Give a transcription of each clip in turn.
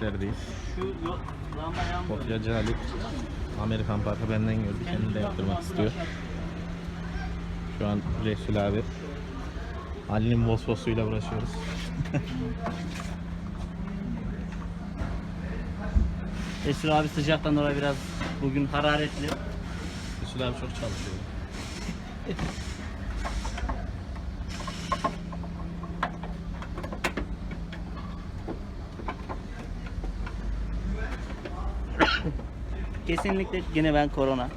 Böyle. Kopyacı Halit Amerikan Parkı benden gördü. Kendi de yaptırmak istiyor. Şu an Resul abi Ali'nin Vosvos'uyla uğraşıyoruz. Resul abi sıcaktan dolayı biraz bugün hararetli. Resul abi çok çalışıyor. Kesinlikle yine ben korona.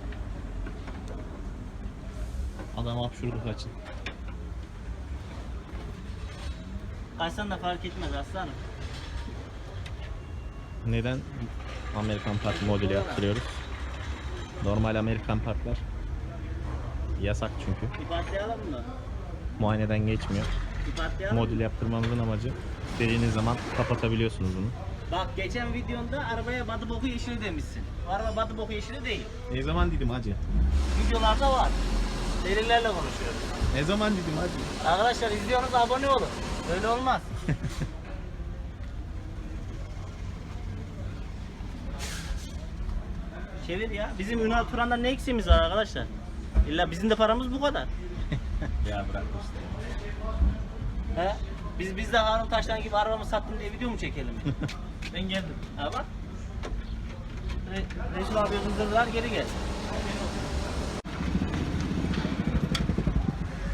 Adam hapşurdu kaçın. Kaçsan da fark etmez aslanım. Neden Amerikan Park modeli yaptırıyoruz? Normal Amerikan Parklar yasak çünkü. Bir patlayalım mı? Muayeneden geçmiyor. Bir patlayalım mı? Modül yaptırmamızın amacı istediğiniz zaman kapatabiliyorsunuz bunu. Bak geçen videonda arabaya batı boku yeşili demişsin. Araba batı boku yeşili değil. Ne zaman dedim hacı? Videolarda var. Delillerle konuşuyoruz. Ne zaman dedim hacı? Arkadaşlar izliyorsunuz abone olun. Öyle olmaz. Çevir ya. Bizim Ünal Turan'dan ne eksiğimiz var arkadaşlar? İlla bizim de paramız bu kadar. ya bırak işte. He? Biz biz de Harun Taşlan gibi arabamı sattım diye video mu çekelim? ben geldim. Ha bak. Re Resul abi kızdırdılar geri gel.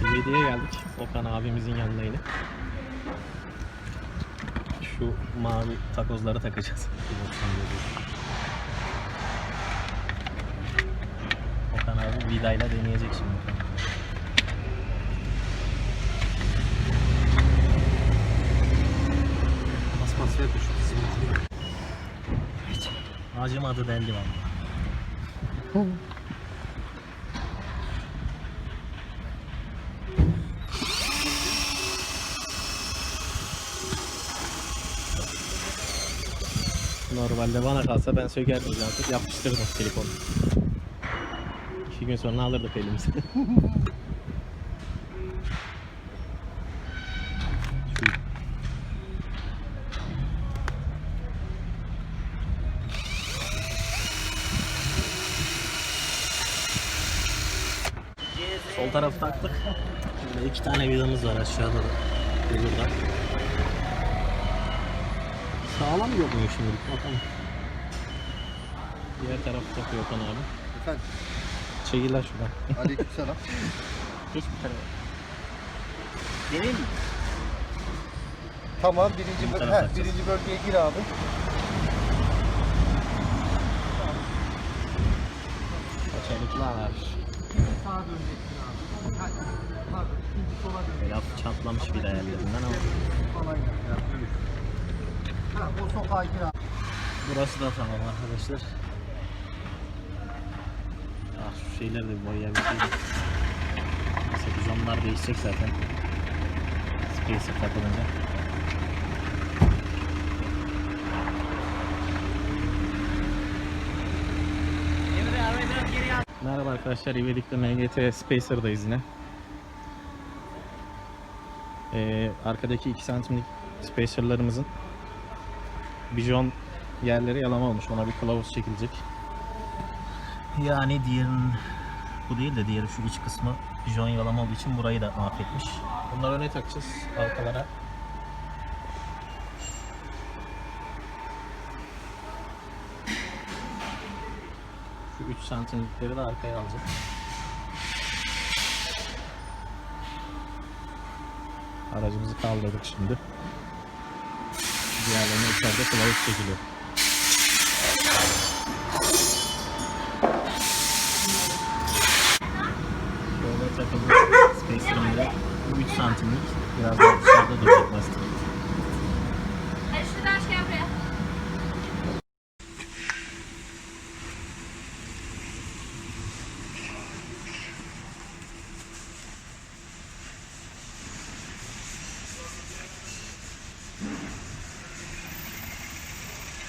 İvedi'ye geldik. Okan abimizin yanına yine. Şu mavi takozları takacağız. Okan abi vidayla deneyecek şimdi. Basması yapıyor şu simitini. Acımadı deldim ama. Normalde bana kalsa ben sökerdim zaten yapıştırdım silikonu. İki gün sonra alırdık elimize. Sol tarafı taktık. Burada iki tane vidamız var aşağıda da. Burada. Sağlam yok mu şimdilik bakalım. Diğer tarafı takıyor Okan abi. Efendim, Çekil lan şuradan. aleykümselam. Geç bir tarafa. Deneyim mi? tamam, birinci, Bu böl- tarafa heh, birinci bölgeye gir abi. Çelikler. Sağa döneceksin abi. Ha, pardon, ikinci sola dön. Böyle hafif çatlamış bir de yerlerinden ama. Falan yap ya. böyle. Ha, o sokağa gir abi. Burası da tamam arkadaşlar. Ah şu şeyler de boyayabilseydik. Neyse bu camlar değişecek zaten. Spacer takılınca. Emre arabayı biraz geri al. Merhaba arkadaşlar, İvedik'te MGT Spacer'dayız yine. Ee, arkadaki 2 santimlik Spacer'larımızın bijon yerleri yalama olmuş. Ona bir kılavuz çekilecek. Yani diğerinin bu değil de diğeri şu iç kısmı bijon yalama olduğu için burayı da mahvetmiş. Bunları öne takacağız arkalara. 3 santimlikleri de arkaya alacağız. Aracımızı kaldırdık şimdi. Diğerlerine içeride kılavuz çekiliyor. Şöyle takılmış Spacer'ın bile. Bu 3 santimlik. Biraz daha dışarıda duracak lastik. Hadi şuradan şey yap buraya.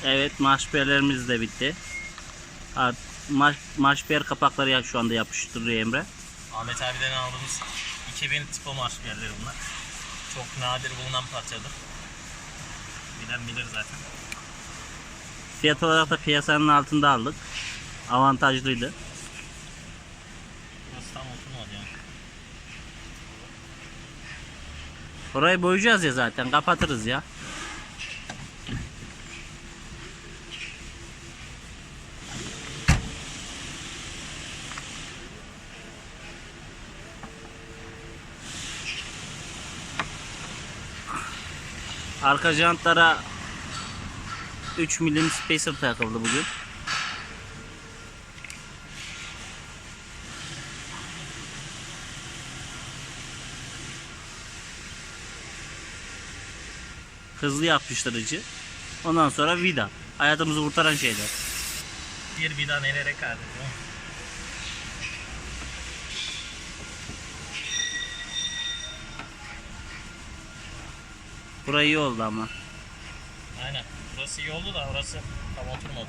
Evet marşperlerimiz de bitti. Marş, marşper kapakları ya şu anda yapıştırıyor Emre. Ahmet abiden aldığımız 2000 tipo marşpiyerleri bunlar. Çok nadir bulunan parçadır. Bilen bilir zaten. Fiyat olarak da piyasanın altında aldık. Avantajlıydı. Burası tam oturmadı ya. Orayı boyayacağız ya zaten. Kapatırız ya. Arka jantlara 3 milim spacer takıldı bugün. Hızlı yapıştırıcı. Ondan sonra vida. Hayatımızı kurtaran şeyler. Bir vida nelere kardeşim. Burayı iyi oldu ama. Aynen. Burası iyi oldu da orası tam oturmadı.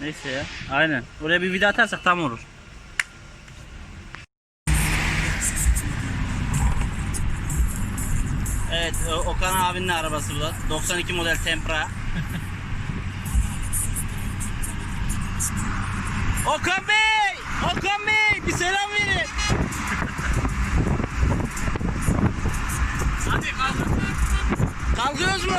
Neyse ya. Aynen. Buraya bir vida atarsak tam olur. Evet, Okan abinin arabası bu da. 92 model Tempra. Okan Bey! Okan Bey! Bir selam verin. Hadi kalk. Kalkıyoruz mu?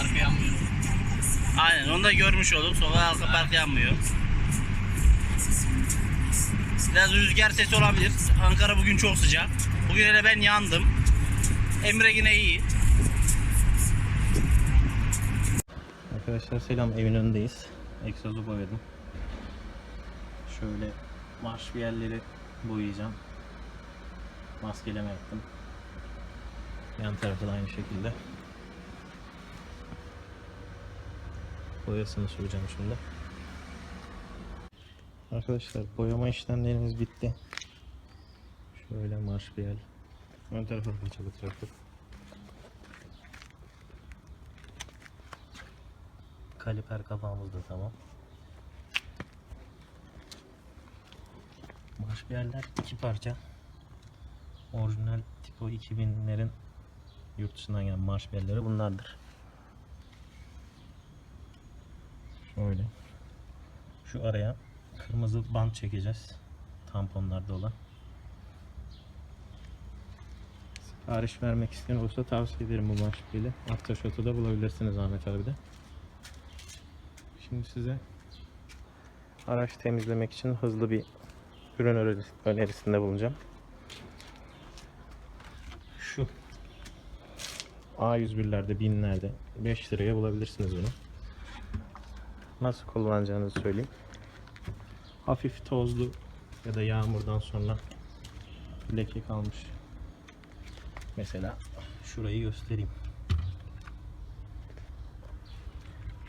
Arka yanmıyor. Aynen onu da görmüş olduk. Sokağa halka park yanmıyor. Biraz rüzgar sesi olabilir. Ankara bugün çok sıcak. Bugün hele ben yandım. Emre yine iyi. Arkadaşlar selam evin önündeyiz. Egzozu boyadım. Şöyle marş bir yerleri boyayacağım. Maskeleme yaptım. Yan tarafı da aynı şekilde. Boyasını süreceğim şimdi. Arkadaşlar boyama işlemlerimiz bitti. Şöyle marş bir yer. Ön tarafı fırçalı traktör. Kaliper kapağımız da tamam. Bir yerler iki parça. Orijinal Tipo 2000'lerin yurt dışından gelen marş belleri bunlardır. Şöyle. Şu araya kırmızı bant çekeceğiz. Tamponlarda olan. Sipariş vermek isteyen olursa tavsiye ederim bu marş beli. Aftershot'u bulabilirsiniz Ahmet abi de. Şimdi size araç temizlemek için hızlı bir ürün öneris- önerisinde bulunacağım. Şu A101'lerde, binlerde 5 liraya bulabilirsiniz bunu. Nasıl kullanacağınızı söyleyeyim. Hafif tozlu ya da yağmurdan sonra leke kalmış. Mesela şurayı göstereyim.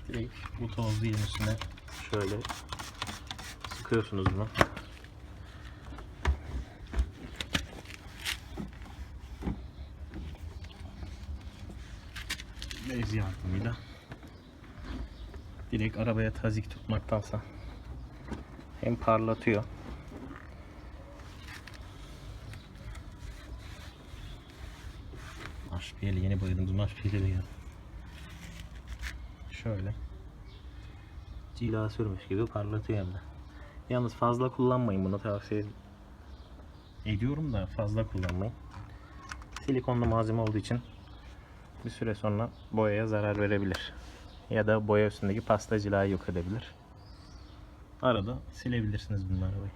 Direkt bu yerin üstüne şöyle sıkıyorsunuz bunu. Bez yardımıyla direkt arabaya tazik tutmaktansa hem parlatıyor Marşpiyeli yeni boyadığımız marşpiyeli de geldi. Şöyle cila sürmüş gibi parlatıyor hem de. Yalnız fazla kullanmayın bunu tavsiye ediyorum da fazla kullanmayın. Silikonlu malzeme olduğu için bir süre sonra boyaya zarar verebilir. Ya da boya üstündeki pasta cilayı yok edebilir. Arada silebilirsiniz bunun arabayı.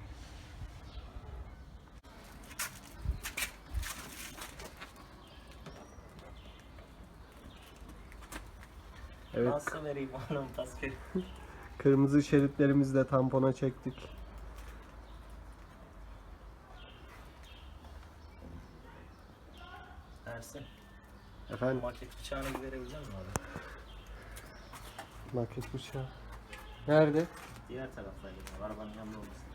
Evet. Nasıl vereyim oğlum taskeri? Kırmızı şeritlerimizi de tampona çektik. Ersin, Efendim maket bıçağını verebilecek misin abi? maket bıçağı. Nerede? Diğer taraftaydı. Arabanın yanında olmasın.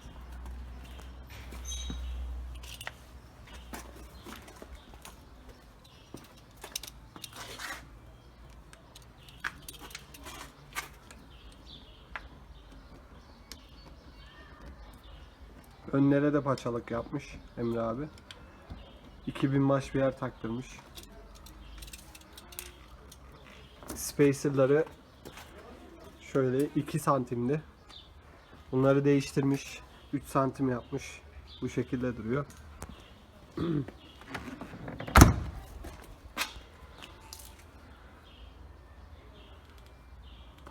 Önlere de paçalık yapmış Emre abi. 2000 maş bir yer taktırmış. Spacer'ları şöyle 2 santimdi. Bunları değiştirmiş. 3 santim yapmış. Bu şekilde duruyor.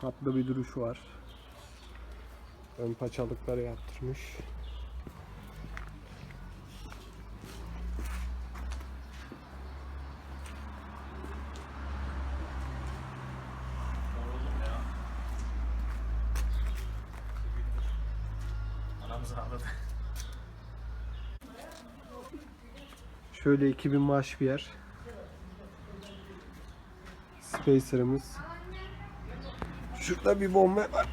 Tatlı bir duruş var. Ön paçalıkları yaptırmış. Anamız ağladı. Şöyle 2000 maaş bir yer. Spacer'ımız. Şurada bir bomba var.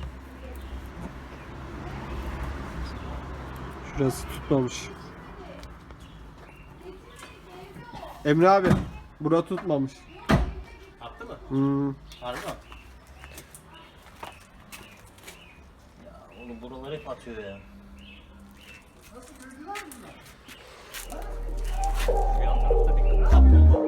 Şurası tutmamış. Emre abi, bura tutmamış. Attı mı? Hmm, Harbi mi? Ya oğlum buralar hep atıyor ya. Şu yan tarafta bir kapı var.